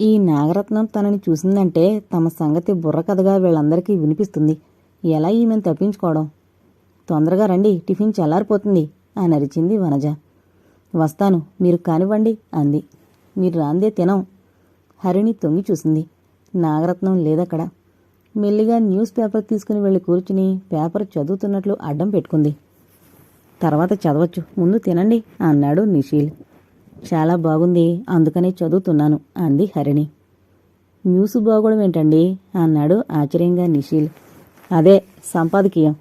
ఈ నాగరత్నం తనని చూసిందంటే తమ సంగతి బుర్రకథగా వీళ్ళందరికీ వినిపిస్తుంది. ఎలా ఈమెను తప్పించుకోవడం? తొందరగా రండి టిఫిన్ చల్లారిపోతుంది అని అరిచింది వనజ. వస్తాను మీరు కానివ్వండి అంది. మీరు రాందే తినం హరిణి తొంగి చూసింది. నాగరత్నం లేదక్కడ. మెల్లిగా న్యూస్ పేపర్ తీసుకుని వెళ్ళి కూర్చుని పేపర్ చదువుతున్నట్లు అడ్డం పెట్టుకుంది. తర్వాత చదవచ్చు ముందు తినండి అన్నాడు నిషీల్ చాలా బాగుంది అందుకనే చదువుతున్నాను అంది హరిణి. న్యూస్ బాగోడం ఏంటండి? అన్నాడు ఆశ్చర్యంగా నిశీల్ అదే సంపాదకీయం.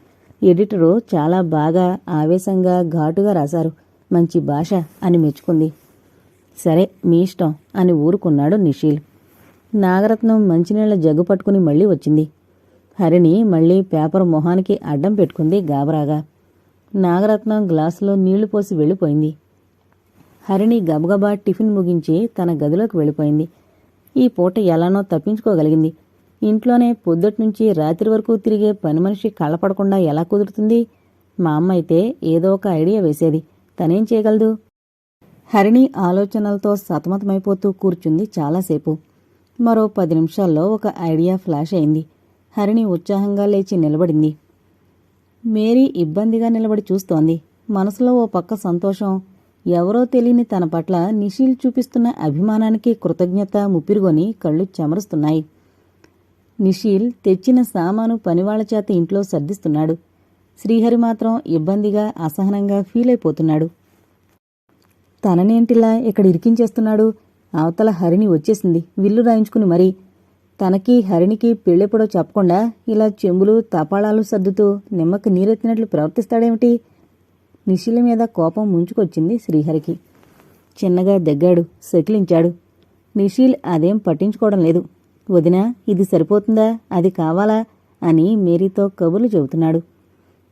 ఎడిటరు చాలా బాగా ఆవేశంగా ఘాటుగా రాశారు. మంచి భాష అని మెచ్చుకుంది. సరే మీ ఇష్టం అని ఊరుకున్నాడు నిశీల్ నాగరత్నం మంచినీళ్ళ జగ్గు పట్టుకుని మళ్ళీ వచ్చింది. హరిణి మళ్ళీ పేపర్ మొహానికి అడ్డం పెట్టుకుంది గాబరాగా. నాగరత్నం గ్లాసులో నీళ్ళు పోసి వెళ్ళిపోయింది. హరిణి గబగబా టిఫిన్ ముగించి తన గదిలోకి వెళ్ళిపోయింది. ఈ పూట ఎలానో తప్పించుకోగలిగింది. ఇంట్లోనే పొద్దుట్నుంచి రాత్రి వరకు తిరిగే పని మనిషి కళ్ళపడకుండా ఎలా కుదురుతుంది? మా అమ్మ అయితే ఏదో ఒక ఐడియా వేసేది. తనేం చేయగలదు? హరిణి ఆలోచనలతో సతమతమైపోతూ కూర్చుంది చాలాసేపు. మరో పది నిమిషాల్లో ఒక ఐడియా ఫ్లాష్ అయింది. హరిణి ఉత్సాహంగా లేచి నిలబడింది. మేరీ ఇబ్బందిగా నిలబడి చూస్తోంది. మనసులో ఓ పక్క సంతోషం ఎవరో తెలియని తన పట్ల నిషీల్ చూపిస్తున్న అభిమానానికి కృతజ్ఞత ముప్పిరుగొని కళ్ళు చెమరుస్తున్నాయి. నిషీల్ తెచ్చిన సామాను పనివాళ్ళ చేత ఇంట్లో సర్దిస్తున్నాడు. శ్రీహరి మాత్రం ఇబ్బందిగా అసహనంగా ఫీల్ అయిపోతున్నాడు. తననేంటిలా ఇక్కడ ఇరికించేస్తున్నాడు? అవతల హరిణి వచ్చేసింది. విల్లు రాయించుకుని మరీ. తనకి హరిణికి పెళ్ళెప్పుడో చెప్పకుండా ఇలా చెంబులు తపాళాలు సర్దుతూ నిమ్మకి నీరెత్తినట్లు ప్రవర్తిస్తాడేమిటి? నిశిల మీద కోపం ముంచుకొచ్చింది శ్రీహరికి. చిన్నగా దగ్గాడు సెకిలించాడు నిశీల్ అదేం పట్టించుకోవడం లేదు. వదినా ఇది సరిపోతుందా? అది కావాలా? అని మేరీతో కబుర్లు చెబుతున్నాడు.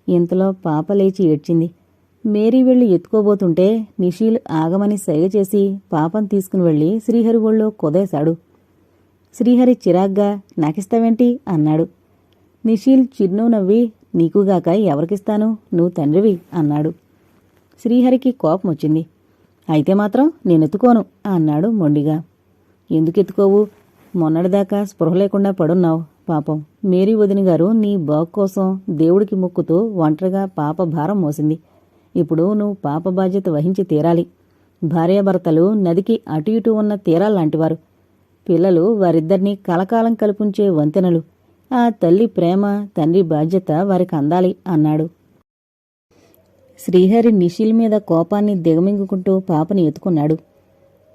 ఇంతలో పాప లేచి ఏడ్చింది. మేరీ వెళ్ళి ఎత్తుకోబోతుంటే నిషీల్ ఆగమని సైగ చేసి పాపం తీసుకుని వెళ్ళి శ్రీహరి ఒళ్ళో కొదేశాడు. శ్రీహరి చిరాగ్గా నాకిస్తావేంటి? అన్నాడు. నిషీల్ చిరునవ్వు నవ్వి నీకుగాక ఎవరికిస్తాను? నువ్వు తండ్రివి అన్నాడు. శ్రీహరికి కోపం వచ్చింది. అయితే మాత్రం నేనెత్తుకోను అన్నాడు మొండిగా. ఎందుకెత్తుకోవు మొన్నటిదాకా స్పృహ లేకుండా పడున్నావు పాపం. మేరీ వదిన గారు నీ బాగు కోసం దేవుడికి మొక్కుతూ ఒంటరిగా పాప భారం మోసింది. ఇప్పుడు నువ్వు పాప బాధ్యత వహించి తీరాలి. భార్యాభర్తలు నదికి అటు ఇటు ఉన్న తీరాల్లాంటివారు పిల్లలు వారిద్దరినీ కలకాలం కల్పించే వంతెనలు. ఆ తల్లి ప్రేమ తండ్రి బాధ్యత వారికి అందాలి అన్నాడు. శ్రీహరి నిషిల్ మీద కోపాన్ని దిగమింగుకుంటూ పాపని ఎత్తుకున్నాడు.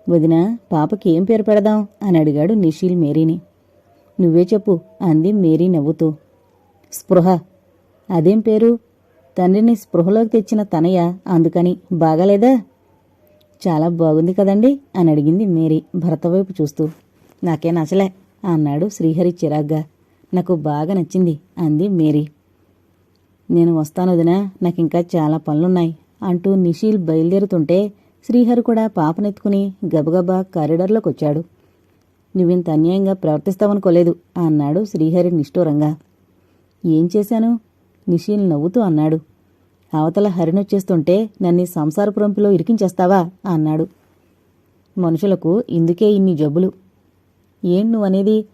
వదిన పాపకి ఏం పేరు పెడదాం? అని అడిగాడు నిషిల్ మేరీని. నువ్వే చెప్పు అంది మేరీ నవ్వుతూ. స్పృహ. అదేం పేరు? తండ్రిని స్పృహలోకి తెచ్చిన తనయ్య అందుకని బాగాలేదా? చాలా బాగుంది కదండి? అని అడిగింది మేరీ భర్త వైపు చూస్తూ. నాకే నచ్చలే అన్నాడు శ్రీహరి చిరాగ్గా. నాకు బాగా నచ్చింది అంది మేరీ. నేను వస్తాను వదినా. నాకింకా చాలా పనులున్నాయి అంటూ నిషీల్ బయలుదేరుతుంటే శ్రీహరి కూడా పాపనెత్తుకుని గబగబా కారిడార్లోకి వచ్చాడు నువ్వింత అన్యాయంగా ప్రవర్తిస్తావనుకోలేదు అన్నాడు శ్రీహరి నిష్ఠూరంగా. ఏం చేశాను? నిషీల్ నవ్వుతూ అన్నాడు. అవతల హరినొచ్చేస్తుంటే నన్ను సంసారపురంపులో ఇరికించేస్తావా? అన్నాడు. మనుషులకు ఇందుకే ఇన్ని జబ్బులు. ఏం నువ్వనేది?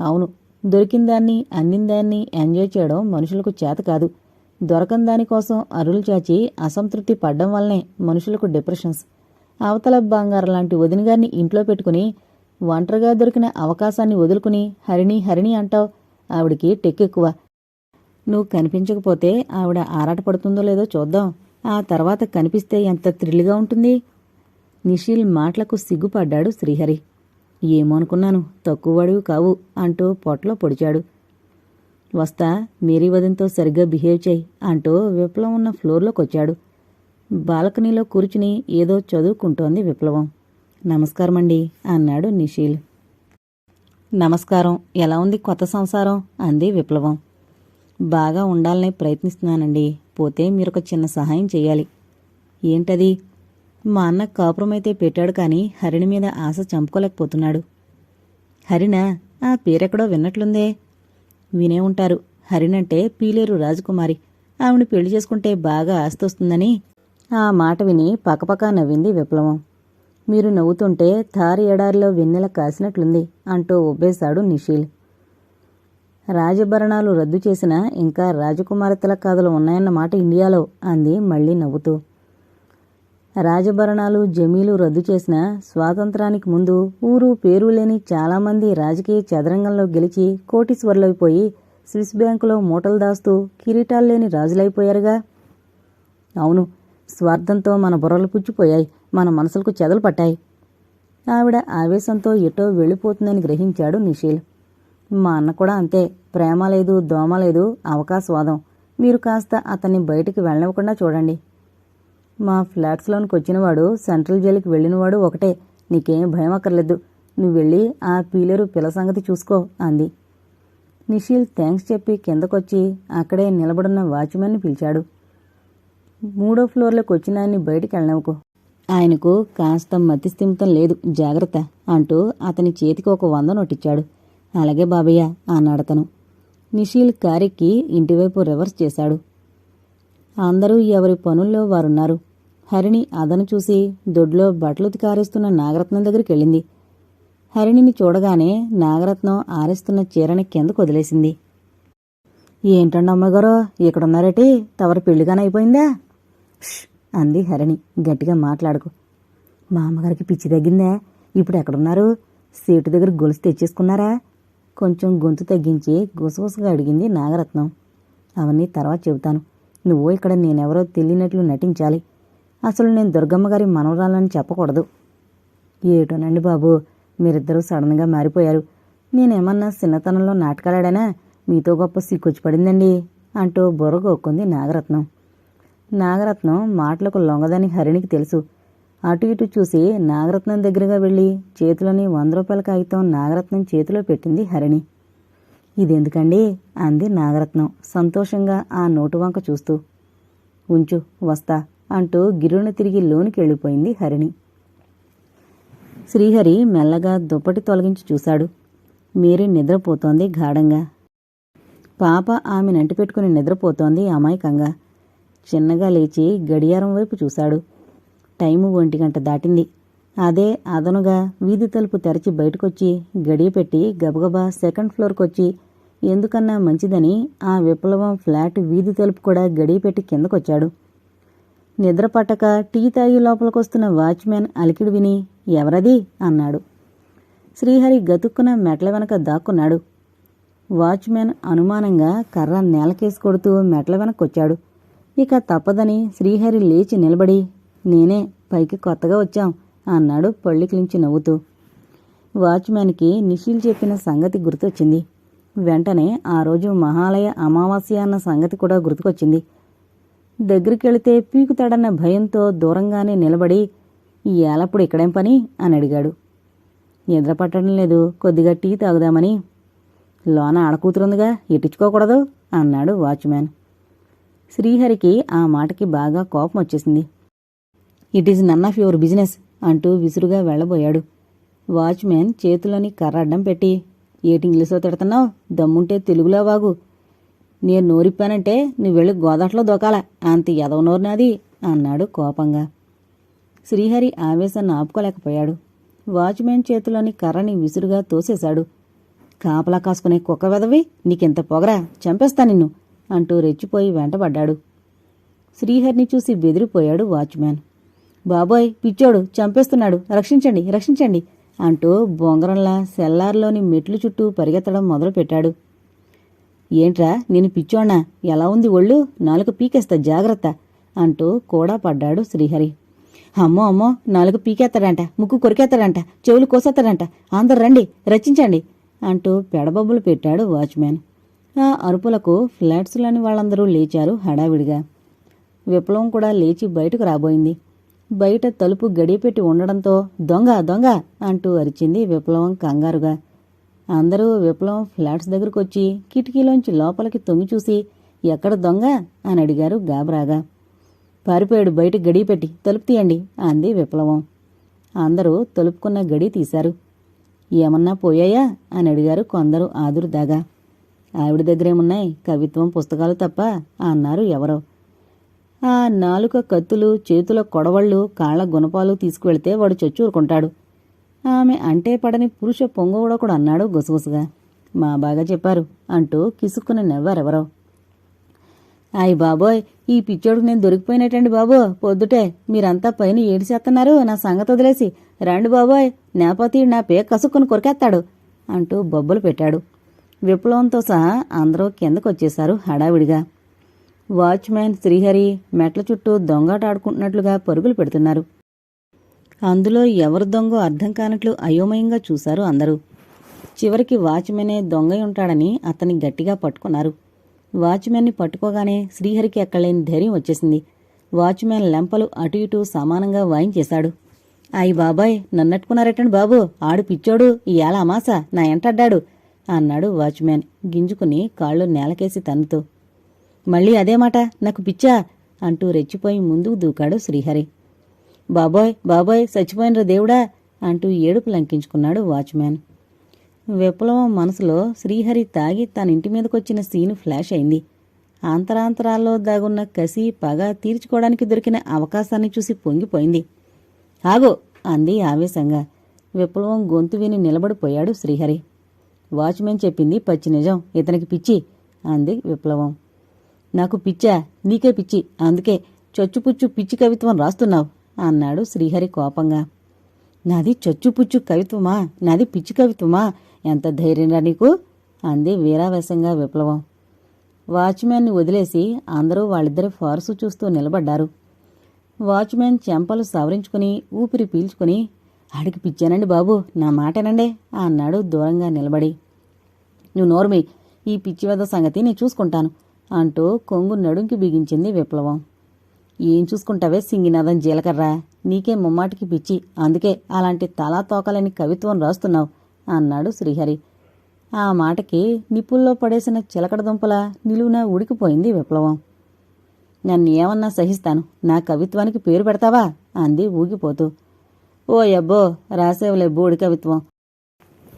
అవును దొరికిన దాన్ని అందిన అందిందాన్ని ఎంజాయ్ చేయడం మనుషులకు చేత కాదు. దొరకని దానికోసం అరులు చాచి అసంతృప్తి పడ్డం వల్లనే మనుషులకు డిప్రెషన్స్. అవతల బంగారం లాంటి వదినగారిని ఇంట్లో పెట్టుకుని ఒంటరిగా దొరికిన అవకాశాన్ని వదులుకుని హరిణి హరిణి అంటావు ఆవిడికి టెక్కెక్కువ. నువ్వు కనిపించకపోతే ఆవిడ ఆరాటపడుతుందో లేదో చూద్దాం. ఆ తర్వాత కనిపిస్తే ఎంత థ్రిల్గా ఉంటుంది? నిషీల్ మాటలకు సిగ్గుపడ్డాడు శ్రీహరి. ఏమో అనుకున్నాను తక్కువవాడివి కావు అంటూ పొట్టలో పొడిచాడు. వస్తా మేరీ వదినతో సరిగ్గా బిహేవ్ చేయి అంటూ విప్లవం ఉన్న ఫ్లోర్లోకి వచ్చాడు బాల్కనీలో కూర్చుని ఏదో చదువుకుంటోంది విప్లవం. నమస్కారం అండి అన్నాడు నిషీల్. నమస్కారం ఎలా ఉంది కొత్త సంసారం? అంది విప్లవం. బాగా ఉండాలని ప్రయత్నిస్తున్నానండి పోతే మీరొక చిన్న సహాయం చేయాలి. ఏంటది? మా అన్న కాపురమైతే పెట్టాడు కానీ హరిణి మీద ఆశ చంపుకోలేకపోతున్నాడు. హరిణ ఆ పేరెక్కడో విన్నట్లుందే. వినే ఉంటారు. హరినంటే పీలేరు రాజకుమారి. ఆవిడ పెళ్ళి చేసుకుంటే బాగా ఆస్తొస్తుందని ఆ మాట విని పక్కపక్క నవ్వింది విప్లవం. మీరు నవ్వుతుంటే థారి ఎడారిలో వెన్నెల కాసినట్లుంది అంటూ ఉబ్బేశాడు నిషీల్. రాజభరణాలు రద్దు చేసినా ఇంకా రాజకుమార్తెల కథలు ఉన్నాయన్నమాట ఇండియాలో అంది మళ్ళీ నవ్వుతూ. రాజభరణాలు జమీలు రద్దు చేసిన స్వాతంత్రానికి ముందు ఊరు పేరు లేని చాలామంది రాజకీయ చదరంగంలో గెలిచి కోటీశ్వర్లైపోయి స్విస్ బ్యాంకులో మూటలు దాస్తూ కిరీటాలు లేని రాజులైపోయారుగా. అవును స్వార్థంతో మన బుర్రలు పుచ్చిపోయాయి మన మనసులకు చెదలు పట్టాయి. ఆవిడ ఆవేశంతో ఎటో వెళ్ళిపోతుందని గ్రహించాడు నిషీల్. మా అన్న కూడా అంతే ప్రేమ లేదు దోమ లేదు అవకాశవాదం. మీరు కాస్త అతన్ని బయటికి వెళ్ళనివ్వకుండా చూడండి. మా ఫ్లాట్స్లోనికి వచ్చినవాడు సెంట్రల్ జైలుకి వెళ్ళినవాడు ఒకటే. నీకేం భయం అక్కర్లేదు. నువ్వు వెళ్ళి ఆ పీలేరు పిల్ల సంగతి చూసుకో అంది. నిషీల్ థ్యాంక్స్ చెప్పి కిందకొచ్చి అక్కడే నిలబడున్న వాచ్మెన్ని పిలిచాడు. మూడో ఫ్లోర్లోకి వచ్చిన ఆయన్ని బయటికి వెళ్ళనివ్వకు. ఆయనకు కాస్త మతిస్థిమితం లేదు జాగ్రత్త అంటూ అతని చేతికి ఒక వంద నొట్టిచ్చాడు అలాగే బాబయ్య అన్నాడతను నిషీల్ కారెక్కి ఇంటివైపు రివర్స్ చేశాడు. అందరూ ఎవరి పనుల్లో వారున్నారు? హరిణి అదను చూసి దొడ్లో బట్టలు ఉతికారేస్తున్న నాగరత్నం దగ్గరికి వెళ్ళింది హరిణిని చూడగానే నాగరత్నం ఆరేస్తున్న చీరని కిందకు వదిలేసింది. ఏంటండి అమ్మగారు ఇక్కడున్నారేటి? తవరి పెళ్ళిగానే అయిపోయిందా? అంది హరిణి గట్టిగా మాట్లాడుకు. మా అమ్మగారికి పిచ్చి తగ్గిందా? ఇప్పుడు ఎక్కడున్నారు? సీటు దగ్గర గొలుసు తెచ్చేసుకున్నారా? కొంచెం గొంతు తగ్గించి గుసగుసగా అడిగింది నాగరత్నం. అవన్నీ తర్వాత చెబుతాను. నువ్వు ఇక్కడ నేనెవరో తెలియనట్లు నటించాలి. అసలు నేను దుర్గమ్మ గారి మనవరాలని చెప్పకూడదు. ఏటోనండి బాబు మీరిద్దరూ సడన్గా మారిపోయారు. నేనేమన్నా చిన్నతనంలో నాటకాలాడానా? మీతో గొప్ప సిక్కొచ్చి పడిందండి అంటూ బుర్రగొక్కుంది నాగరత్నం. నాగరత్నం మాటలకు లొంగదని హరిణికి తెలుసు. అటు ఇటు చూసి నాగరత్నం దగ్గరగా వెళ్ళి చేతిలోని వంద రూపాయల కాగితం నాగరత్నం చేతిలో పెట్టింది హరిణి. ఇదెందుకండి? అంది నాగరత్నం సంతోషంగా ఆ నోటు వంక చూస్తూ. ఉంచు వస్తా. అంటూ గిరున తిరిగి లోనికి వెళ్ళిపోయింది హరిణి. శ్రీహరి మెల్లగా దుప్పటి తొలగించి చూశాడు. మేరీ నిద్రపోతోంది గాఢంగా. పాప ఆమె పెట్టుకుని నిద్రపోతోంది అమాయకంగా. చిన్నగా లేచి గడియారం వైపు చూశాడు. టైము ఒంటి గంట దాటింది. అదే అదనుగా వీధి తలుపు తెరచి బయటకొచ్చి గడియ పెట్టి గబగబా సెకండ్ ఫ్లోర్కొచ్చి ఎందుకన్నా మంచిదని? ఆ విప్లవం ఫ్లాట్ వీధి తలుపు కూడా గడియ పెట్టి కిందకొచ్చాడు. నిద్ర పట్టక టీ తాగి లోపలికొస్తున్న వాచ్మెన్ అలికిడి విని ఎవరది? అన్నాడు. శ్రీహరి గతుక్కున మెట్ల వెనక దాక్కున్నాడు. వాచ్మెన్ అనుమానంగా కర్ర నేలకేసి కొడుతూ మెట్ల వెనక్కొచ్చాడు. ఇక తప్పదని శ్రీహరి లేచి నిలబడి నేనే పైకి కొత్తగా వచ్చాం అన్నాడు పళ్ళికిలించి నవ్వుతూ. వాచ్మెన్కి నిఖిల్ చెప్పిన సంగతి గుర్తొచ్చింది. వెంటనే ఆ రోజు మహాలయ అమావాస్య అన్న సంగతి కూడా గుర్తుకొచ్చింది. దగ్గరికెళితే పీకుతాడన్న భయంతో దూరంగానే నిలబడి ఈ ఏలప్పుడు ఇక్కడేం పని? అని అడిగాడు. నిద్ర పట్టడం లేదు కొద్దిగా టీ తాగుదామని. లోన ఆడకూతురుందిగా ఇట్టించుకోకూడదు అన్నాడు వాచ్మ్యాన్. శ్రీహరికి ఆ మాటకి బాగా కోపం వచ్చేసింది. It is none of your business అంటూ విసురుగా వెళ్ళబోయాడు. వాచ్మ్యాన్ చేతిలోని కర్ర అడ్డం పెట్టి ఏటి ఇంగ్లీష్లో తిడుతున్నావు? దమ్ముంటే తెలుగులో వాగు. నేను నోరిప్పానంటే నువ్వు వెళ్ళి గోదాట్లో దొకాల. అంత ఎదవ నోరు నాది అన్నాడు కోపంగా. శ్రీహరి ఆవేశాన్ని ఆపుకోలేకపోయాడు వాచ్మెన్ చేతిలోని కర్రని విసురుగా తోసేశాడు. కాపలా కాసుకునే కుక్క వెదవి నీకింత పొగరా చంపేస్తా నిన్ను అంటూ రెచ్చిపోయి వెంటబడ్డాడు. శ్రీహరిని చూసి బెదిరిపోయాడు వాచ్మ్యాన్ బాబోయ్ పిచ్చోడు చంపేస్తున్నాడు రక్షించండి రక్షించండి అంటూ బొంగరంలా సెల్లార్లోని మెట్లు చుట్టూ పరిగెత్తడం మొదలుపెట్టాడు. ఏంట్రా నేను పిచ్చోణా ఎలా ఉంది ఒళ్ళు? నాలుగు పీకేస్తా జాగ్రత్త అంటూ కూడా పడ్డాడు శ్రీహరి. అమ్మో అమ్మో నాలుగు పీకేస్తాడంట ముక్కు కొరికేస్తాడంట చెవులు కోసేస్తాడంట అందరు రండి రచించండి అంటూ పెడబొబ్బులు పెట్టాడు వాచ్మ్యాన్. ఆ అరుపులకు ఫ్లాట్స్లోని వాళ్ళందరూ లేచారు హడావిడిగా. విప్లవం కూడా లేచి బయటకు రాబోయింది. బయట తలుపు గడియపెట్టి ఉండడంతో దొంగ దొంగ అంటూ అరిచింది విప్లవం కంగారుగా. అందరూ విప్లవం ఫ్లాట్స్ దగ్గరకు వచ్చి కిటికీలోంచి లోపలికి తొంగి చూసి ఎక్కడ దొంగ? అని అడిగారు గాబరాగా. పారిపోయాడు బయట గడియ పెట్టి తలుపు తీయండి అంది విప్లవం. అందరూ తలుపుకున్న గడి తీశారు. ఏమన్నా పోయాయా? అని అడిగారు కొందరు ఆదురుదాగా. ఆవిడ దగ్గరేమున్నాయి? కవిత్వం పుస్తకాలు తప్ప అన్నారు ఎవరో. ఆ నాలుక కత్తులు చేతుల కొడవళ్ళు కాళ్ళ గుణపాలు తీసుకువెళ్తే వాడు చచ్చూరుకుంటాడు ఆమె అంటే పడని పురుష పొంగవుడొకడు అన్నాడు గుసగుసగా. మా బాగా చెప్పారు అంటూ కిసుక్కుని నవ్వారెవరో. అయ్ బాబోయ్ ఈ పిచ్చోడుకు నేను దొరికిపోయినట్టండి బాబో. పొద్దుటే మీరంతా పైన ఏడిసేస్తున్నారు నా సంగతి వదిలేసి రండి బాబోయ్ నేపతి నా పే కసుక్కుని కొరికేస్తాడు అంటూ బొబ్బలు పెట్టాడు. విప్లవంతో సహా అందరూ కిందకొచ్చేశారు హడావిడిగా. వాచ్మ్యాన్ శ్రీహరి మెట్ల చుట్టూ దొంగాట ఆడుకుంటున్నట్లుగా పరుగులు పెడుతున్నారు. అందులో ఎవరు దొంగో అర్థం కానట్లు అయోమయంగా చూశారు అందరూ. చివరికి వాచ్మెనే దొంగై ఉంటాడని అతన్ని గట్టిగా పట్టుకున్నారు. వాచ్మెన్ని పట్టుకోగానే శ్రీహరికి ఎక్కలేని ధైర్యం వచ్చేసింది. వాచ్మెన్ లెంపలు అటు ఇటు సమానంగా వాయించేశాడు. అయ్ బాబాయ్ నన్నట్టుకున్నారటండి బాబు? ఆడు పిచ్చోడు ఇయాల అమాస నా ఎంటడ్డాడు అన్నాడు వాచ్మెన్ గింజుకుని కాళ్ళు నేలకేసి తన్నుతూ. మళ్ళీ అదే మాట నాకు పిచ్చా అంటూ రెచ్చిపోయి ముందుకు దూకాడు శ్రీహరి. బాబోయ్ బాబోయ్ చచ్చిపోయినరా దేవుడా అంటూ ఏడుపు లంకించుకున్నాడు వాచ్మ్యాన్. విప్లవం మనసులో శ్రీహరి తాగి తన ఇంటి మీదకొచ్చిన సీను ఫ్లాష్ అయింది. ఆంతరాంతరాల్లో దాగున్న కసి పగ తీర్చుకోవడానికి దొరికిన అవకాశాన్ని చూసి పొంగిపోయింది. ఆగో అంది ఆవేశంగా. విప్లవం గొంతు విని నిలబడిపోయాడు శ్రీహరి. వాచ్మెన్ చెప్పింది పచ్చి నిజం ఇతనికి పిచ్చి అంది విప్లవం. నాకు పిచ్చా నీకే పిచ్చి అందుకే చొచ్చుపుచ్చు పిచ్చి కవిత్వం రాస్తున్నావు. అన్నాడు శ్రీహరి కోపంగా. నాది చచ్చుపుచ్చు కవిత్వమా? నాది పిచ్చి కవిత్వమా? ఎంత ధైర్యంరా నీకు? అంది వీరావేశంగా విప్లవం. వాచ్మ్యాన్ని వదిలేసి అందరూ వాళ్ళిద్దరి ఫార్సు చూస్తూ నిలబడ్డారు. వాచ్మ్యాన్ చెంపలు సవరించుకుని ఊపిరి పీల్చుకుని ఆడికి పిచ్చానండి బాబు నా మాటేనండి అన్నాడు దూరంగా నిలబడి. నువ్వు నోర్మి ఈ పిచ్చివద సంగతి నేను చూసుకుంటాను అంటూ కొంగు నడుంకి బిగించింది విప్లవం. ఏం చూసుకుంటావే సింగినాథం జీలకర్ర? నీకే ముమ్మాటికి పిచ్చి. అందుకే అలాంటి తలా తోకలేని కవిత్వం రాస్తున్నావు అన్నాడు శ్రీహరి. ఆ మాటకి నిప్పుల్లో పడేసిన చిలకడదుంపల నిలువున ఉడికిపోయింది విప్లవం. నన్ను ఏమన్నా సహిస్తాను? నా కవిత్వానికి పేరు పెడతావా? అంది ఊగిపోతూ. ఓ అబ్బో రాసేవలే బోడి కవిత్వం.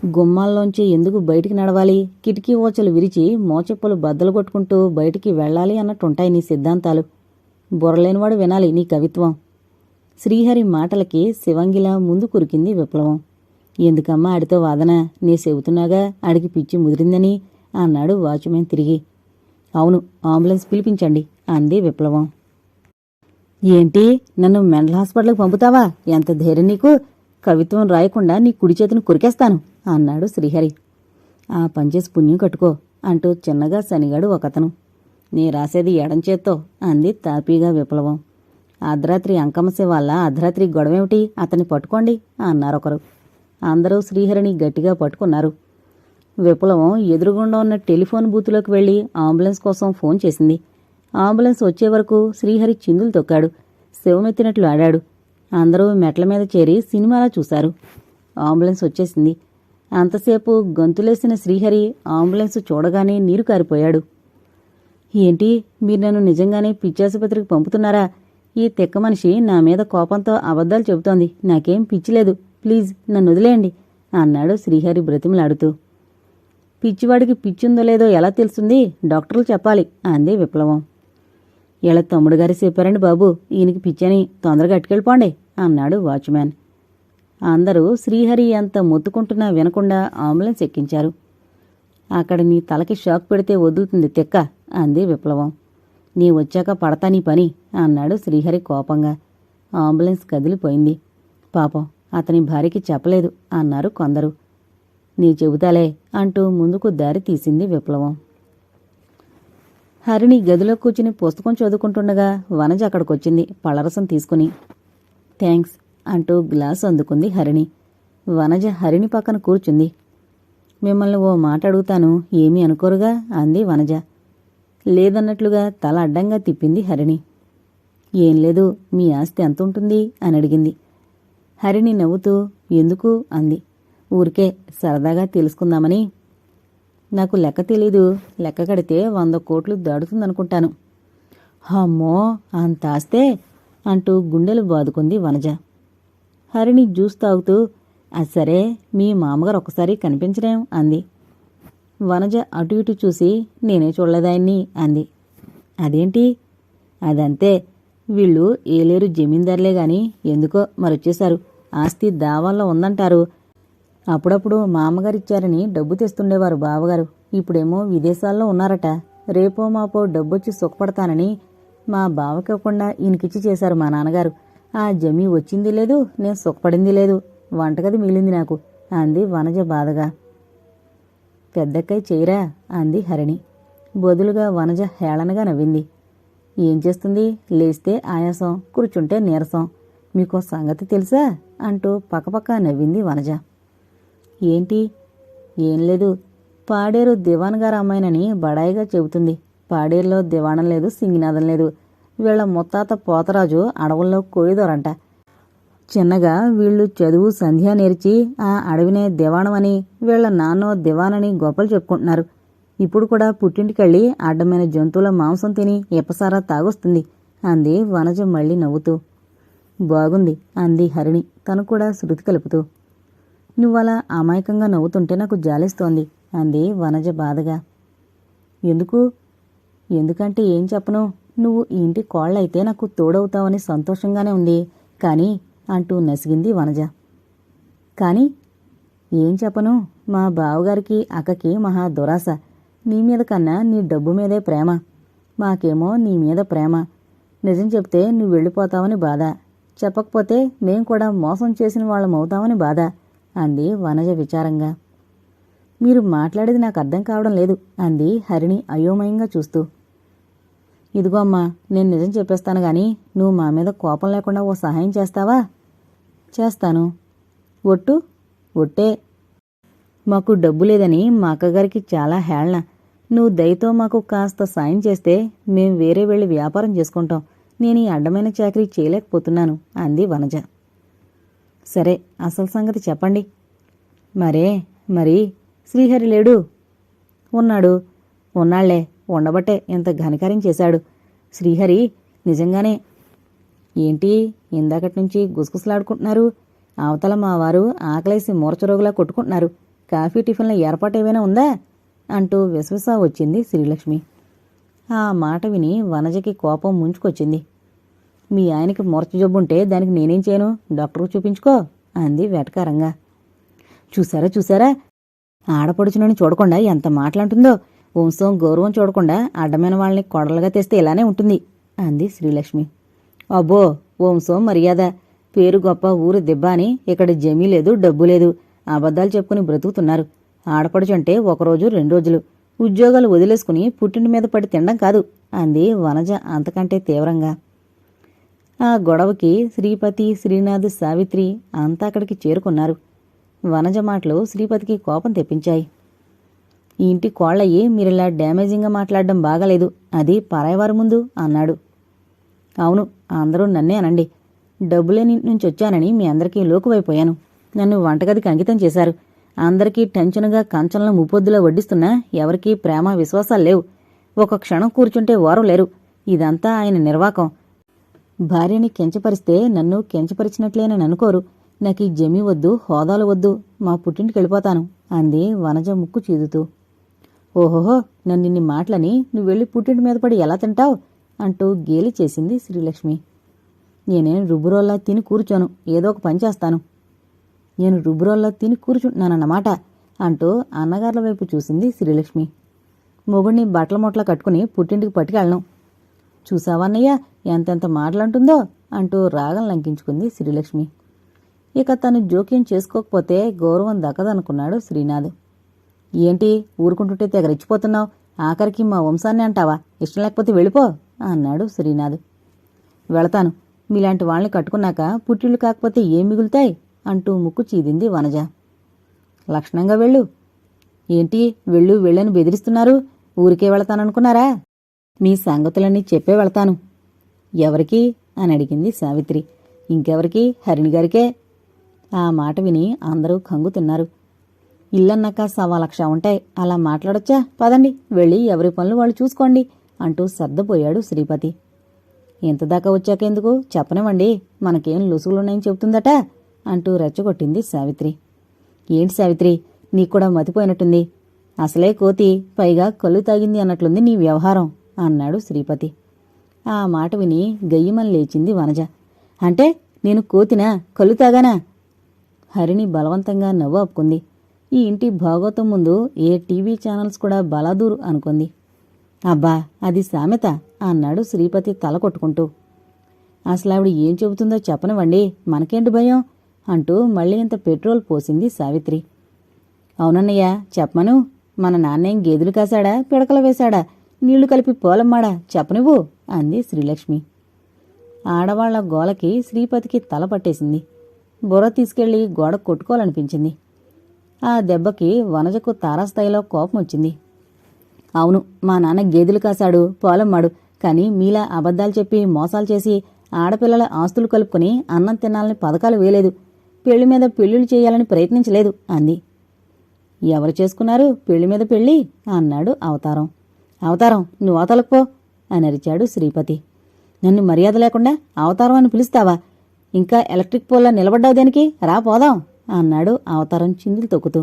గుమ్మాల్లోంచి ఎందుకు బయటికి నడవాలి? కిటికీ ఓచలు విరిచి మోచెప్పలు బద్దలు కొట్టుకుంటూ బయటికి వెళ్ళాలి అన్నట్టుంటాయి నీ సిద్ధాంతాలు. బుర్రలేనివాడు వినాలి నీ కవిత్వం. శ్రీహరి మాటలకి శివంగిలా ముందు కురికింది విప్లవం. ఎందుకమ్మా ఆడితో వాదన? నీ చెబుతున్నాగా ఆడికి పిచ్చి ముదిరిందని అన్నాడు వాచ్మెన్ తిరిగి. అవును అంబులెన్స్ పిలిపించండి అంది విప్లవం. ఏంటి నన్ను మెంటల్ హాస్పిటల్కి పంపుతావా? ఎంత ధైర్యం నీకు? కవిత్వం రాయకుండా నీ కుడి చేతిని కొరికేస్తాను అన్నాడు శ్రీహరి. ఆ పనిచేసి పుణ్యం కట్టుకో అంటూ చిన్నగా శనిగాడు ఒకతను. నీ రాసేది ఎడం చేత్తో అంది తాపీగా విప్లవం. అర్ధరాత్రి అంకమసే వాళ్ళ అర్ధరాత్రి గొడవేమిటి? అతన్ని పట్టుకోండి అన్నారొకరు అందరూ శ్రీహరిని గట్టిగా పట్టుకున్నారు. విప్లవం ఎదురుగుండా ఉన్న టెలిఫోన్ బూత్లోకి వెళ్ళి అంబులెన్స్ కోసం ఫోన్ చేసింది. అంబులెన్స్ వచ్చే వరకు శ్రీహరి చిందులు తొక్కాడు. శివమెత్తినట్లు ఆడాడు. అందరూ మెట్ల మీద చేరి సినిమాలా చూశారు. అంబులెన్స్ వచ్చేసింది. అంతసేపు గొంతులేసిన శ్రీహరి అంబులెన్స్ చూడగానే నీరు కారిపోయాడు. ఏంటి? మీరు నన్ను నిజంగానే పిచ్చాసుపత్రికి పంపుతున్నారా? ఈ తిక్క మనిషి నా మీద కోపంతో అబద్ధాలు చెబుతోంది. నాకేం పిచ్చిలేదు ప్లీజ్ నన్ను వదిలేయండి అన్నాడు శ్రీహరి బ్రతిమలాడుతూ. పిచ్చివాడికి పిచ్చుందో లేదో ఎలా తెలుస్తుంది? డాక్టర్లు చెప్పాలి అంది విప్లవం. ఇలా తమ్ముడు గారి చెప్పారండి బాబు ఈయనకి పిచ్చని తొందరగా అట్టుకెళ్ళిపోండి అన్నాడు వాచ్మ్యాన్ అందరూ శ్రీహరి అంత మొత్తుకుంటున్నా వినకుండా అంబులెన్స్ ఎక్కించారు. అక్కడ నీ తలకి షాక్ పెడితే వదులుతుంది తెక్క అంది విప్లవం. నీ వచ్చాక పడతా నీ పని అన్నాడు శ్రీహరి కోపంగా. అంబులెన్స్ కదిలిపోయింది. పాపం అతని భార్యకి చెప్పలేదు అన్నారు కొందరు. నీ చెబుతాలే అంటూ ముందుకు దారి తీసింది విప్లవం. హరిణి గదిలో కూర్చుని పుస్తకం చదువుకుంటుండగా వనజ అక్కడికొచ్చింది పళ్ళరసం తీసుకుని. థ్యాంక్స్ అంటూ గ్లాస్ అందుకుంది హరిణి. వనజ హరిణి పక్కన కూర్చుంది. మిమ్మల్ని ఓ మాట అడుగుతాను ఏమీ అనుకోరుగా అంది వనజ. లేదన్నట్లుగా తల అడ్డంగా తిప్పింది హరిణి. ఏం లేదు మీ ఆస్తి ఎంత ఉంటుంది? అని అడిగింది. హరిణి నవ్వుతూ ఎందుకు? అంది. ఊరికే సరదాగా తెలుసుకుందామని. నాకు లెక్క తెలీదు. లెక్క కడితే వంద కోట్లు దాడుతుందనుకుంటాను. అమ్మో అంత ఆస్తే? అంటూ గుండెలు బాదుకుంది వనజ. హరిణి జ్యూస్ తాగుతూ అది సరే మీ మామగారు ఒకసారి కనిపించలేం అంది. వనజ అటు ఇటు చూసి నేనే చూడలేదాన్ని అంది. అదేంటి? అదంతే. వీళ్ళు ఏలేరు జమీందారులే గాని ఎందుకో మరొచ్చేశారు. ఆస్తి దావాల్లో ఉందంటారు. అప్పుడప్పుడు మా అమ్మగారిచ్చారని డబ్బు తెస్తుండేవారు బావగారు. ఇప్పుడేమో విదేశాల్లో ఉన్నారట. రేపో మాపో డబ్బొచ్చి సుఖపడతానని మా బావకివ్వకుండా ఈయనకిచ్చి చేశారు మా నాన్నగారు. ఆ జమీ వచ్చింది లేదు నేను సుఖపడింది లేదు. వంటగది మిగిలింది నాకు అంది వనజ బాధగా. పెద్దక్కై చేయరా అంది హరిణి. బదులుగా వనజ హేళనగా నవ్వింది. ఏం చేస్తుంది? లేస్తే ఆయాసం కూర్చుంటే నీరసం. మీకో సంగతి తెలుసా? అంటూ పక్కపక్క నవ్వింది వనజ. ఏంటి? ఏం లేదు. పాడేరు దివాన్ గారు అమ్మాయినని బడాయిగా చెబుతుంది. పాడేరులో దివాణం లేదు సింగినాదం లేదు. వీళ్ళ ముత్తాత పోతరాజు అడవుల్లో కోయిదోరంట చిన్నగా వీళ్ళు చదువు సంధ్య నేర్చి ఆ అడవినే దివాణమని వీళ్ళ నాన్నో దివానని గొప్పలు చెప్పుకుంటున్నారు. ఇప్పుడు కూడా పుట్టింటికెళ్ళి అడ్డమైన జంతువుల మాంసం తిని ఎప్పసారా తాగొస్తుంది. అంది వనజ మళ్ళీ నవ్వుతూ. బాగుంది అంది హరిణి. తను కూడా శృతి కలుపుతూ. నువ్వలా అమాయకంగా నవ్వుతుంటే నాకు జాలేస్తోంది అంది వనజ బాధగా. ఎందుకు? ఎందుకంటే ఏం చెప్పను? నువ్వు ఇంటి కోళ్ళైతే నాకు తోడవుతావని సంతోషంగానే ఉంది. కానీ అంటూ నసిగింది వనజ. కానీ ఏం చెప్పను? మా బావగారికి అక్కకి మహా దురాశ. నీ మీద కన్నా నీ డబ్బు మీదే ప్రేమ. మాకేమో నీ మీద ప్రేమ. నిజం చెప్తే నువ్వు వెళ్ళిపోతావని బాధ. చెప్పకపోతే మేం కూడా మోసం చేసిన వాళ్ళమవుతామని బాధ అంది వనజ విచారంగా. మీరు మాట్లాడేది నాకు అర్థం కావడం లేదు అంది హరిణి అయోమయంగా చూస్తూ. ఇదిగో అమ్మా నేను నిజం చెప్పేస్తాను గాని నువ్వు మా మీద కోపం లేకుండా ఓ సహాయం చేస్తావా? చేస్తాను. ఒట్టు ఒట్టే. మాకు డబ్బు లేదని మా అక్కగారికి చాలా హేళన. నువ్వు దయతో మాకు కాస్త సాయం చేస్తే మేం వేరే వెళ్ళి వ్యాపారం చేసుకుంటాం. నేను ఈ అడ్డమైన చాకరీ చేయలేకపోతున్నాను అంది వనజ. సరే అసలు సంగతి చెప్పండి. మరే మరి శ్రీహరి లేడు. ఉన్నాడు. ఉన్నాళ్ళే ఉండబట్టే ఇంత ఘనకార్యం చేశాడు. శ్రీహరి నిజంగానే ఏంటి ఇందాకటి నుంచి గుసగుసలాడుకుంటున్నారు? అవతల మా వారు ఆకలేసి మూర్చరోగులా కొట్టుకుంటున్నారు. కాఫీ టిఫిన్ల ఏర్పాటు ఏమైనా ఉందా? అంటూ విశ్వస వచ్చింది శ్రీలక్ష్మి. ఆ మాట విని వనజకి కోపం ముంచుకొచ్చింది. మీ ఆయనకి మూర్చ జబ్బుంటే దానికి నేనేం చేయను? డాక్టర్కు చూపించుకో అంది వెటకారంగా. చూసారా చూసారా? ఆడపడుచునని చూడకుండా ఎంత మాటలంటుందో వంశం గౌరవం చూడకుండా అడ్డమైన వాళ్ళని కొడలుగా తెస్తే ఇలానే ఉంటుంది అంది శ్రీలక్ష్మి. అబ్బో వంశం మర్యాద. పేరు గొప్ప ఊరు దెబ్బ అని ఇక్కడ జమీ లేదు డబ్బు లేదు. అబద్ధాలు చెప్పుకుని బ్రతుకుతున్నారు. ఆడపడుచుంటే ఒకరోజు రెండు రోజులు ఉద్యోగాలు వదిలేసుకుని పుట్టింటి మీద పడి తినడం కాదు అంది వనజ అంతకంటే తీవ్రంగా. ఆ గొడవకి శ్రీపతి శ్రీనాథ్ సావిత్రి అంతా అక్కడికి చేరుకున్నారు. వనజ మాటలు శ్రీపతికి కోపం తెప్పించాయి. ఇంటి కోళ్ళయ్యి మీరిలా డ్యామేజింగ్గా మాట్లాడడం బాగాలేదు అది పరాయవారి ముందు అన్నాడు. అవును అందరూ నన్నే అనండి. డబ్బులేని నుంచి వచ్చానని మీ అందరికీ లోకువైపోయాను. నన్ను వంటగదికి అంకితం చేశారు. అందరికీ టెన్షన్గా కంచంలో ముప్పొద్దులో వడ్డిస్తున్నా ఎవరికీ ప్రేమ విశ్వాసాలు లేవు. ఒక క్షణం కూర్చుంటే వారం లేరు. ఇదంతా ఆయన నిర్వాకం. భార్యని కించపరిస్తే నన్ను కించపరిచినట్లేనని అనుకోరు. నాకు ఈ జమి వద్దు హోదాలు వద్దు మా పుట్టింటికి వెళ్ళిపోతాను అంది వనజ ముక్కు చీదుతూ. ఓహోహో నన్ను ఇన్ని మాటలని నువ్వు వెళ్ళి పుట్టింటి మీద పడి ఎలా తింటావు? అంటూ గేలి చేసింది శ్రీలక్ష్మి. నేనేం రుబ్బురోల్లా తిని కూర్చోను. ఏదో ఒక పని చేస్తాను. నేను రుబ్బురోల్లా తిని కూర్చుంటున్నానన్నమాట అంటూ అన్నగార్ల వైపు చూసింది శ్రీలక్ష్మి. మొగుడిని బట్టల మొట్ల కట్టుకుని పుట్టింటికి పట్టుకెళ్ళను. చూసావన్నయ్య ఎంతెంత మాటలంటుందో అంటూ రాగం లంకించుకుంది శ్రీలక్ష్మి. ఇక తను జోక్యం చేసుకోకపోతే గౌరవం దక్కదనుకున్నాడు శ్రీనాథ్. ఏంటి ఊరుకుంటుంటే తెగ రెచ్చిపోతున్నావు? ఆఖరికి మా వంశాన్ని అంటావా? ఇష్టం లేకపోతే వెళ్ళిపో. అన్నాడు శ్రీనాథ్. వెళతాను. మీలాంటి వాళ్ళని కట్టుకున్నాక పుట్టిళ్ళు కాకపోతే ఏం మిగులుతాయి? అంటూ ముక్కు చీదింది వనజ. లక్షణంగా వెళ్ళు. ఏంటి? వెళ్ళు వెళ్ళని బెదిరిస్తున్నారు. ఊరికే వెళతాననుకున్నారా? మీ సంగతులన్నీ చెప్పే వెళతాను. ఎవరికి? అని అడిగింది సావిత్రి. ఇంకెవరికి? హరిణి గారికే. ఆ మాట విని అందరూ కంగు తిన్నారు. ఇల్లన్నాక సవా లక్ష ఉంటాయి. అలా మాట్లాడొచ్చా? పదండి వెళ్ళి ఎవరి పనులు వాళ్ళు చూసుకోండి. అంటూ సర్దపోయాడు శ్రీపతి. ఇంతదాకా వచ్చాకెందుకు చెప్పనివ్వండి మనకేం లొసుగులున్నాయని చెబుతుందట అంటూ రెచ్చగొట్టింది సావిత్రి. ఏంటి సావిత్రి నీకు కూడా మతిపోయినట్టుంది. అసలే కోతి పైగా కళ్ళు తాగింది అన్నట్లుంది నీ వ్యవహారం అన్నాడు శ్రీపతి. ఆ మాట విని గయ్యమని లేచింది వనజ. అంటే నేను కోతినా కళ్ళు తాగానా? హరిణి బలవంతంగా నవ్వు ఆపుకుంది. ఈ ఇంటి భాగోతం ముందు ఏ టీవీ ఛానల్స్ కూడా బలాదూరు అనుకుంది. అబ్బా అది సామెత అన్నాడు శ్రీపతి తల కొట్టుకుంటూ. అసలు ఆవిడ ఏం చెబుతుందో చెప్పనివ్వండి మనకేంటి భయం? అంటూ మళ్ళీ ఇంత పెట్రోల్ పోసింది సావిత్రి. అవునన్నయ్య చెప్పమను. మన నాన్నేం గేదెలు కాశాడా పిడకలు వేశాడా నీళ్ళు కలిపి పోలమ్మాడా చెప్పనివ్వు అంది శ్రీలక్ష్మి. ఆడవాళ్ళ గోలకి శ్రీపతికి తల పట్టేసింది. బుర్ర తీసుకెళ్ళి గోడ కొట్టుకోవాలనిపించింది. ఆ దెబ్బకి వనజకు తారాస్థాయిలో కోపం వచ్చింది అవును మా నాన్న గేదెలు కాశాడు పోలమ్మాడు కానీ మీలా అబద్ధాలు చెప్పి మోసాలు చేసి ఆడపిల్లల ఆస్తులు కలుపుకుని అన్నం తినాలని పథకాలు వేయలేదు. పెళ్ళి మీద పెళ్ళిళ్ళు చేయాలని ప్రయత్నించలేదు అంది. ఎవరు చేసుకున్నారు పెళ్ళి మీద పెళ్ళి అన్నాడు అవతారం. అవతారం నువ్వు అవతలకుపో అని అరిచాడు శ్రీపతి. నన్ను మర్యాద లేకుండా అవతారం అని పిలుస్తావా? ఇంకా ఎలక్ట్రిక్ పోల్లా నిలబడ్డావు దేనికి? రా పోదాం అన్నాడు అవతారం చిందులు తొక్కుతూ.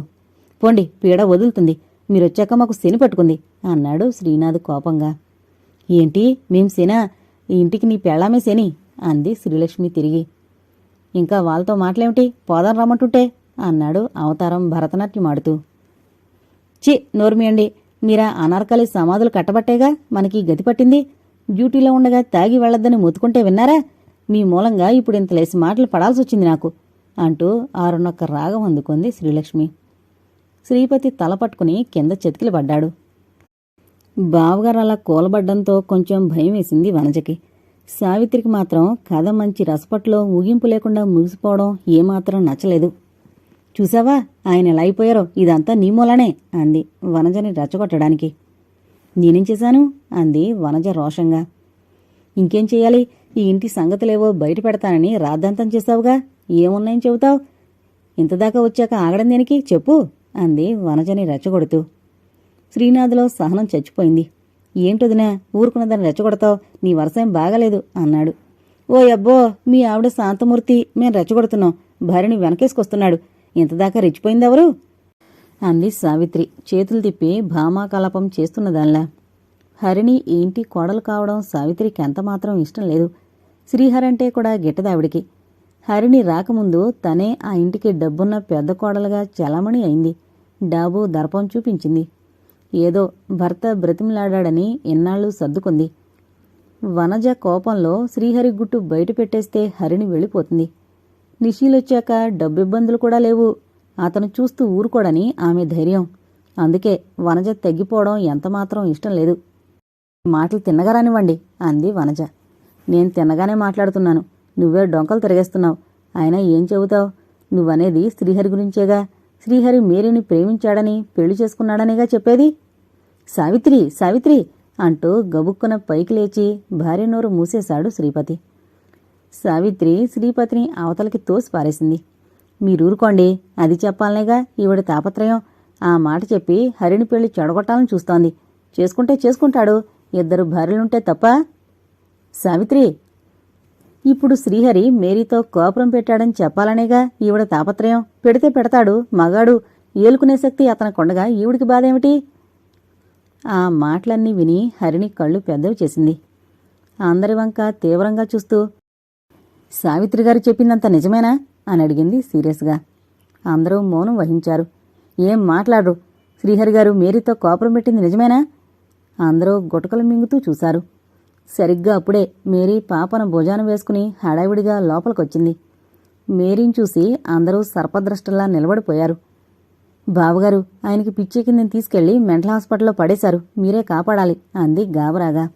పోండి పీడ వదులుతుంది. మీరొచ్చాక మాకు శని పట్టుకుంది అన్నాడు శ్రీనాథ్ కోపంగా. ఏంటి? మేం శనా? ఈ ఇంటికి నీ పెళ్ళామే శని? అంది శ్రీలక్ష్మి తిరిగి. ఇంకా వాళ్ళతో మాటలేమిటి పోదాం రమ్మంటుంటే అన్నాడు అవతారం భరతనాట్యం ఆడుతూ. చి నోర్మియండి మీరా అనార్కలి సమాధులు కట్టబట్టేగా మనకి గతి పట్టింది? డ్యూటీలో ఉండగా తాగి వెళ్ళొద్దని మొత్తుకుంటే విన్నారా? మీ మూలంగా ఇప్పుడు ఇంత లేసి మాటలు పడాల్సొచ్చింది నాకు అంటూ ఆరున్నొక్క రాగం అందుకుంది శ్రీలక్ష్మి. శ్రీపతి తల పట్టుకుని కింద చెతికిలు పడ్డాడు. బావగారు అలా కూలబడ్డంతో కొంచెం భయం వేసింది వనజకి. సావిత్రికి మాత్రం కథ మంచి రసపట్లో ముగింపు లేకుండా ముగిసిపోవడం ఏమాత్రం నచ్చలేదు. చూసావా? ఆయన ఎలా అయిపోయారో? ఇదంతా నీ మూలనే అంది వనజని రచ్చగొట్టడానికి. నేనేం చేశాను? అంది వనజ రోషంగా. ఇంకేం చేయాలి? ఈ ఇంటి సంగతులేవో బయట పెడతానని రాద్ధాంతం చేశావుగా? ఏమున్నాయని చెబుతావు? ఇంతదాకా వచ్చాక ఆగడం దేనికి? చెప్పు. అంది వనజని రెచ్చగొడుతూ. శ్రీనాథ్లో సహనం చచ్చిపోయింది. ఏంటొదినా ఊరుకున్నదాన్ని రెచ్చగొడతావు నీ వరసేం బాగాలేదు అన్నాడు. ఓ అబ్బో మీ ఆవిడ శాంతమూర్తి మేం రెచ్చగొడుతున్నాం భార్యని వెనకేసుకొస్తున్నాడు ఇంతదాకా రెచ్చిపోయిందెవరు అంది సావిత్రి చేతులు తిప్పి భామాకలాపం చేస్తున్నదానిలా హరిణి ఏంటి కోడలు కావడం సావిత్రికి ఎంతమాత్రం ఇష్టం లేదు. శ్రీహరంటే కూడా గిట్టదావిడికి హరిణి రాకముందు తనే ఆ ఇంటికి డబ్బున్న పెద్ద కోడలుగా చలామణి అయింది. డాబు దర్పం చూపించింది. ఏదో భర్త బ్రతిమలాడాడని ఎన్నాళ్ళు సర్దుకుంది. వనజ కోపంలో శ్రీహరి గుట్టు బయట పెట్టేస్తే హరిణి వెళ్ళిపోతుంది. నిషీలొచ్చాక డబ్బిబ్బందులు కూడా లేవు. అతను చూస్తూ ఊరుకోడని ఆమె ధైర్యం. అందుకే వనజ తగ్గిపోవడం ఎంతమాత్రం ఇష్టం లేదు. మాటలు తిన్నగారానివ్వండి అంది వనజ. నేను తిన్నగానే మాట్లాడుతున్నాను. నువ్వే డొంకలు తిరగేస్తున్నావు. అయినా ఏం చెబుతావు? నువ్వనేది శ్రీహరి గురించేగా. శ్రీహరి మేరీని ప్రేమించాడని పెళ్ళి చేసుకున్నాడనేగా చెప్పేది? సావిత్రి సావిత్రి! అంటూ గబుక్కున పైకి లేచి భార్య నోరు మూసేశాడు శ్రీపతి. సావిత్రి శ్రీపతిని అవతలకి తోసి పారేసింది. మీరూరుకోండి అది చెప్పాలనేగా ఈవిడ తాపత్రయం. ఆ మాట చెప్పి హరిని పెళ్ళి చెడగొట్టాలని చూస్తోంది. చేసుకుంటే చేసుకుంటాడు ఇద్దరు భార్యలుంటే తప్ప? సావిత్రి ఇప్పుడు శ్రీహరి మేరీతో కోపురం పెట్టాడని చెప్పాలనేగా ఈవిడ తాపత్రయం. పెడితే పెడతాడు మగాడు ఏలుకునే శక్తి అతనకుండగా ఈవిడికి బాధేమిటి? ఆ మాటలన్నీ విని హరిని కళ్ళు పెద్దవి చేసింది. అందరి వంక తీవ్రంగా చూస్తూ సావిత్రి గారు చెప్పిందంత నిజమేనా? అని అడిగింది సీరియస్గా. అందరూ మౌనం వహించారు. ఏం మాట్లాడరు? శ్రీహరి గారు మేరీతో కోపరం పెట్టింది నిజమేనా? అందరూ గుటకలు మింగుతూ చూశారు. సరిగ్గా అప్పుడే మేరీ పాపను భుజాన వేసుకుని హడావిడిగా లోపలికొచ్చింది. మేరీని చూసి అందరూ సర్పద్రష్టలా నిలబడిపోయారు. బావగారు ఆయనకి పిచ్చెక్కిందని తీసుకెళ్ళి మెంటల్ హాస్పిటల్లో పడేశారు. మీరే కాపాడాలి అంది గాబరాగా.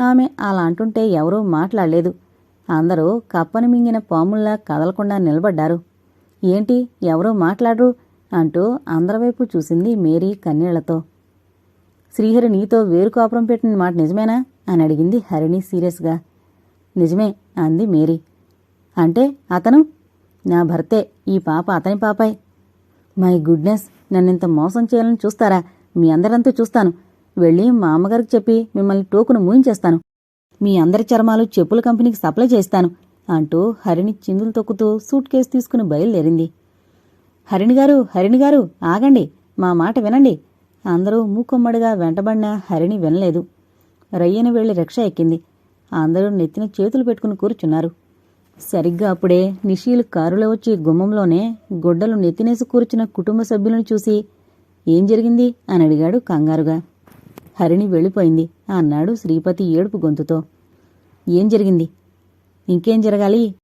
ఆమె అలా అంటుంటే ఎవరూ మాట్లాడలేదు. అందరూ కప్పని మింగిన పాముల్లా కదలకుండా నిలబడ్డారు. ఏంటి ఎవరూ మాట్లాడరు? అంటూ అందరివైపు చూసింది మేరీ కన్నీళ్ళతో. శ్రీహరి నీతో వేరు కాపురం పెట్టిన మాట నిజమేనా? అని అడిగింది హరిణి సీరియస్గా. నిజమే అంది మేరీ. అంటే అతను? నా భర్తే ఈ పాప అతని పాపాయ్ మై గుడ్నెస్ నన్నింత మోసం చేయాలని చూస్తారా? మీ అందరంతా చూస్తాను. వెళ్ళి మా అమ్మగారికి చెప్పి మిమ్మల్ని టోకును మూయించేస్తాను. మీ అందరి చర్మాలు చెప్పుల కంపెనీకి సప్లై చేస్తాను అంటూ హరిణి చిందులు తొక్కుతూ సూట్ కేసు తీసుకుని బయలుదేరింది. హరిణి గారు హరిణి గారు ఆగండి. మా మాట వినండి. అందరూ మూకొమ్మడిగా వెంటబడినా హరిణి వినలేదు. రయ్యను వెళ్ళి రక్ష ఎక్కింది. అందరూ నెత్తిన చేతులు పెట్టుకుని కూర్చున్నారు. సరిగ్గా అప్పుడే నిషీలు కారులో వచ్చి గుమ్మంలోనే గుడ్డలు నెత్తినేసి కూర్చున్న కుటుంబ సభ్యులను చూసి ఏం జరిగింది? అని అడిగాడు కంగారుగా. హరిణి వెళ్ళిపోయింది. అన్నాడు శ్రీపతి ఏడుపు గొంతుతో. ఏం జరిగింది? ఇంకేం జరగాలి?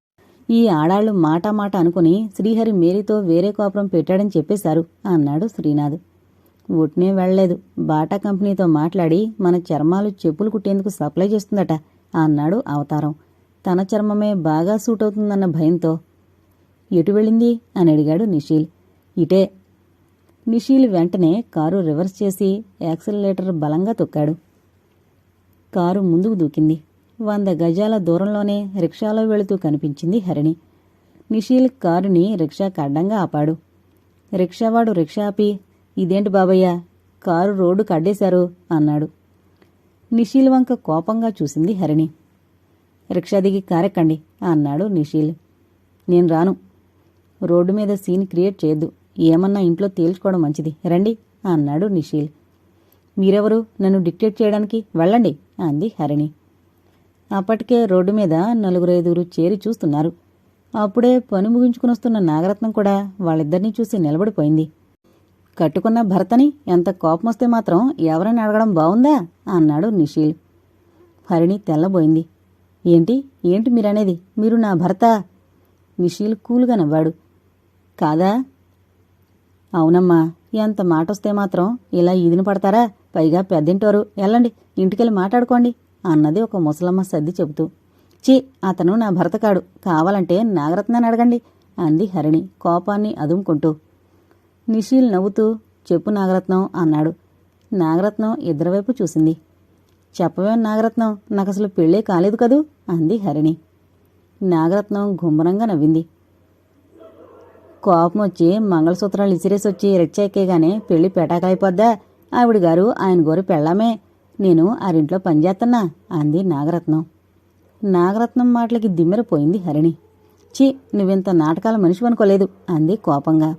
ఈ ఆడాళ్ళు మాట మాట అనుకుని శ్రీహరి మేరీతో వేరే కోపరం పెట్టాడని చెప్పేశారు అన్నాడు శ్రీనాథ్. ఉట్నే వెళ్ళలేదు బాటా కంపెనీతో మాట్లాడి మన చర్మాలు చెప్పులు కుట్టేందుకు సప్లై చేస్తుందట అన్నాడు అవతారం. తన చర్మమే బాగా సూట్ అవుతుందన్న భయంతో. ఎటు వెళ్ళింది? అని అడిగాడు నిషీల్. ఇటే. నిషీల్ వెంటనే కారు రివర్స్ చేసి యాక్సిలరేటర్ బలంగా తొక్కాడు. కారు ముందుకు దూకింది. వంద గజాల దూరంలోనే రిక్షాలో వెళుతూ కనిపించింది హరిణి. నిషీల్ కారుని రిక్షాకు అడ్డంగా ఆపాడు. రిక్షావాడు రిక్షా ఆపి ఇదేంటి బాబయ్య? కారు రోడ్డు కడ్డేశారు అన్నాడు. నిషీల్ వంక కోపంగా చూసింది హరిణి. రిక్షా దిగి కారెక్కండి అన్నాడు నిషీల్. నేను రాను. రోడ్డు మీద సీన్ క్రియేట్ చేయొద్దు. ఏమన్నా ఇంట్లో తేల్చుకోవడం మంచిది. రండి అన్నాడు నిషీల్. మీరెవరు? నన్ను డిక్టేట్ చేయడానికి వెళ్ళండి అంది హరిణి. అప్పటికే రోడ్డు మీద నలుగురు ఐదుగురు చేరి చూస్తున్నారు. అప్పుడే పని ముగించుకుని వస్తున్న నాగరత్నం కూడా వాళ్ళిద్దరినీ చూసి నిలబడిపోయింది. కట్టుకున్న భర్తని ఎంత కోపమొస్తే మాత్రం ఎవరని అడగడం బావుందా? అన్నాడు నిషీల్. హరిణి తెల్లబోయింది. ఏంటి? ఏంటి మీరనేది? మీరు నా భర్త? నిషీల్ కూల్గా నవ్వాడు. కాదా? అవునమ్మా ఎంత మాటొస్తే మాత్రం ఇలా ఈదిన పడతారా? పైగా పెద్దింటోరు. వెళ్ళండి ఇంటికెళ్ళి మాట్లాడుకోండి అన్నది ఒక ముసలమ్మ సర్ది చెబుతూ. చీ అతను నా భర్త కాడు. కావాలంటే నాగరత్నాన్ని అడగండి అంది హరిణి కోపాన్ని అదుముకుంటూ. నిషీల్ నవ్వుతూ చెప్పు నాగరత్నం అన్నాడు. నాగరత్నం ఇద్దరి వైపు చూసింది. చెప్పవే నాగరత్నం నాకు అసలు పెళ్ళే కాలేదు కదూ? అంది హరిణి. నాగరత్నం గుమ్మరంగా నవ్వింది. కోపం వచ్చి మంగళసూత్రాలు ఇసిరేసి వచ్చి రెచ్చెక్కేగానే పెళ్ళి పెటాకైపోద్దా ఆవిడ గారు ఆయన గోరు పెళ్ళామే నేను ఆరింట్లో పనిచేస్తున్నా అంది నాగరత్నం. నాగరత్నం మాటలకి దిమ్మెరపోయింది హరిణి. చి నువ్వింత నాటకాల మనిషి అనుకోలేదు అంది కోపంగా.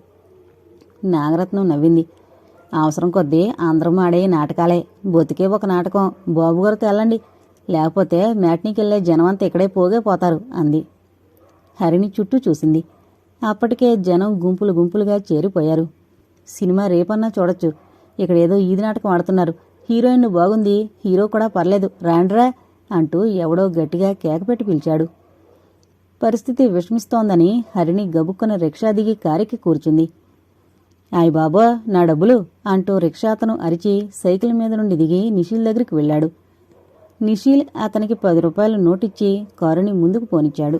నాగరత్నం నవ్వింది. అవసరం కొద్దీ అందరం ఆడే నాటకాలే. బొతికే ఒక నాటకం. బాబుగారు వెళ్ళండి. లేకపోతే మ్యాట్నీకెళ్ళే జనమంతా ఇక్కడే పోగే పోతారు అంది. హరిణి చుట్టూ చూసింది. అప్పటికే జనం గుంపులు గుంపులుగా చేరిపోయారు. సినిమా రేపన్నా చూడొచ్చు. ఇక్కడ ఏదో ఈది నాటకం ఆడుతున్నారు. హీరోయిన్ బాగుంది. హీరో కూడా పర్లేదు. రాండ్రా అంటూ ఎవడో గట్టిగా కేకపెట్టి పిలిచాడు. పరిస్థితి విషమిస్తోందని హరిణి గబుక్కున రిక్షా దిగి కారెక్కి కూర్చుంది. ఆయ్ బాబా నా డబ్బులు అంటూ రిక్షా అతను అరిచి సైకిల్ మీద నుండి దిగి నిషీల్ దగ్గరికి వెళ్ళాడు. నిషీల్ అతనికి పది రూపాయలు నోటిచ్చి కారుని ముందుకు పోనిచ్చాడు.